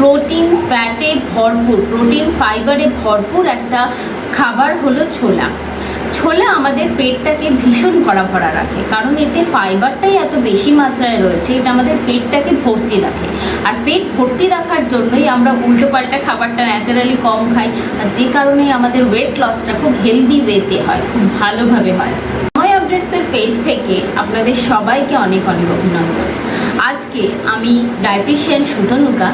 Protein ফ্যাটে ভরপুর, protein ফাইবারে ভরপুর একটা খাবার হলো ছোলা। ছোলা আমাদের পেটটাকে ভীষণ ভরা ভরা রাখে, কারণ এতে ফাইবারটাই এত বেশি মাত্রায় রয়েছে, এটা আমাদের পেটটাকে ভর্তি রাখে। আর পেট ভর্তি রাখার জন্যই আমরা উল্টোপাল্টা খাবারটা ন্যাচারালি কম খাই, আর যে কারণে আমাদের ওয়েট লসটা খুব হেলদি ওয়েতে হয়, খুব ভালোভাবে হয়। নয় আপডেটসের পেজ থেকে আপনাদের সবাইকে অনেক অনেক অভিনন্দন। আজকে আমি ডায়েটিশিয়ান সুতনুকা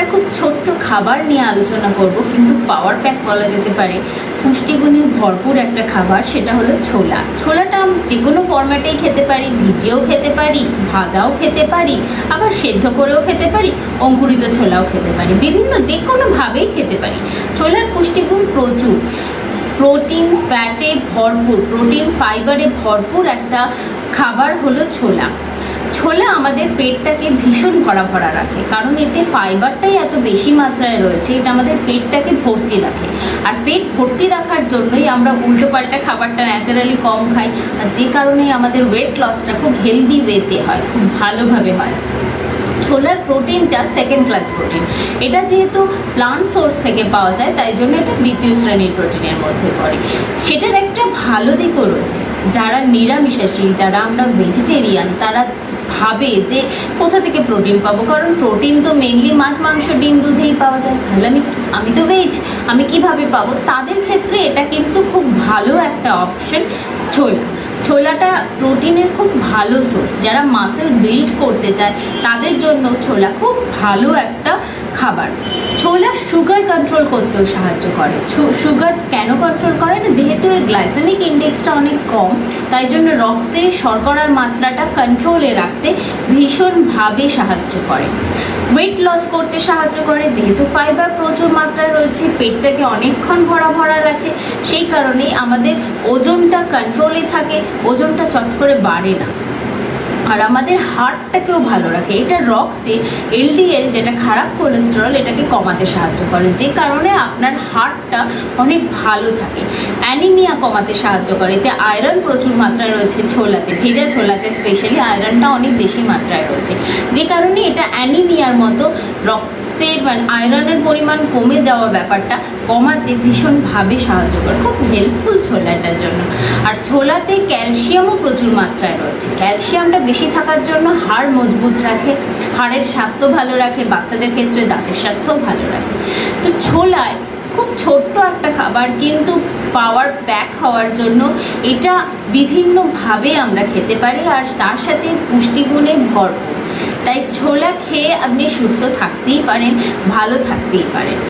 একটা খুব ছোট্ট খাবার নিয়ে আলোচনা করব, কিন্তু পাওয়ার প্যাক বলা যেতে পারে। পুষ্টিগুণে ভরপুর একটা খাবার, সেটা হলো ছোলা। ছোলাটা যে কোনো ফরম্যাটেই খেতে পারি, ভিজেও খেতে পারি, ভাজাও খেতে পারি, আবার সেদ্ধ করেও খেতে পারি, অঙ্কুরিত ছোলাও খেতে পারি, বিভিন্ন যে কোনোভাবেই খেতে পারি। ছোলার পুষ্টিগুণ প্রচুর। প্রোটিন ফ্যাটে ভরপুর, প্রোটিন ফাইবারে ভরপুর একটা খাবার হলো ছোলা। ছোলা আমাদের পেটটাকে ভীষণ ভরা ভরা রাখে। কারণ এতে ফাইবারটাই এত বেশি মাত্রায় রয়েছে, এটা আমাদের পেটটাকে ভর্তি রাখে। আর পেট ভর্তি রাখার জন্যই আমরা উল্টোপাল্টা খাবারটা ন্যাচারালি কম খাই। আর যে কারণে আমাদের ওয়েট লসটা খুব হেলদি ওয়েতে হয়, খুব ভালোভাবে হয়। ছোলার প্রোটিনটা সেকেন্ড ক্লাস প্রোটিন এটা যেহেতু প্লান্ট সোর্স থেকে পাওয়া যায়, তাই জন্য এটা দ্বিতীয় শ্রেণির প্রোটিনের মধ্যে পড়ে। সেটার একটা ভালো দিকও রয়েছে। যারা নিরামিষাশী, যারা আমরা ভেজিটেরিয়ান তারা ভাবে যে কোথা থেকে প্রোটিন পাবো। কারণ প্রোটিন তো মেনলি মাছ, মাংস, ডিম দুধেই পাওয়া যায়। তাহলে আমি আমি তো ভেজ আমি কীভাবে পাবো? তাদের ক্ষেত্রে এটা কিন্তু খুব ভালো একটা অপশন ছোলা। ছোলাটা প্রোটিনের খুব ভালো সোর্স যারা মাসেল বিল্ড করতে চায়, তাদের জন্য ছোলা খুব ভালো একটা খাবার। সুগার কন্ট্রোল করতেও সাহায্য করে। সুগার কেন কন্ট্রোল করে না? যেহেতু এর গ্লাইসেমিক ইন্ডেক্সটা অনেক কম, তাই জন্য রক্তে শর্করার মাত্রাটা কন্ট্রোলে রাখতে ভীষণভাবে সাহায্য করে। ওয়েট লস করতে সাহায্য করে, যেহেতু ফাইবার প্রচুর মাত্রায় রয়েছে, পেটটাকে অনেকক্ষণ ভরা ভরা রাখে, সেই কারণেই আমাদের ওজনটা কন্ট্রোলে থাকে, ওজনটা চট করে বাড়ে না। আর আমাদের হার্টটাকেও ভালো রাখে। এটা রক্তে, এলডিএল যেটা খারাপ কোলেস্টেরল এটাকে কমাতে সাহায্য করে। যে কারণে আপনার হার্টটা অনেক ভালো থাকে। অ্যানিমিয়া কমাতে সাহায্য করে। এতে আয়রন প্রচুর মাত্রায় রয়েছে ছোলাতে, ভেজা ছোলাতে স্পেশালি আয়রনটা অনেক বেশি মাত্রায় রয়েছে। যে কারণে এটা অ্যানিমিয়ার মতো রক্তে মানে আয়রনের পরিমাণ কমে যাওয়া ব্যাপারটা কমাতে ভীষণভাবে সাহায্য করে, খুব হেল্পফুল ছোলাটার জন্য। আর ছোলাতে ক্যালসিয়ামও প্রচুর মাত্রায় রয়েছে। ক্যালসিয়ামটা বেশি থাকার জন্য হাড় মজবুত রাখে, হাড়ের স্বাস্থ্য ভালো রাখে, বাচ্চাদের ক্ষেত্রে দাঁতের স্বাস্থ্যও ভালো রাখে। তো ছোলায় খুব ছোট্ট একটা খাবার কিন্তু পাওয়ার প্যাক হওয়ার জন্য এটা বিভিন্নভাবে আমরা খেতে পারি আর তার সাথে পুষ্টিগুণে ভরপুর। তাই ছোলা খেয়ে আপনি সুস্থ থাকতেই পারেন ভালো থাকতেই পারেন।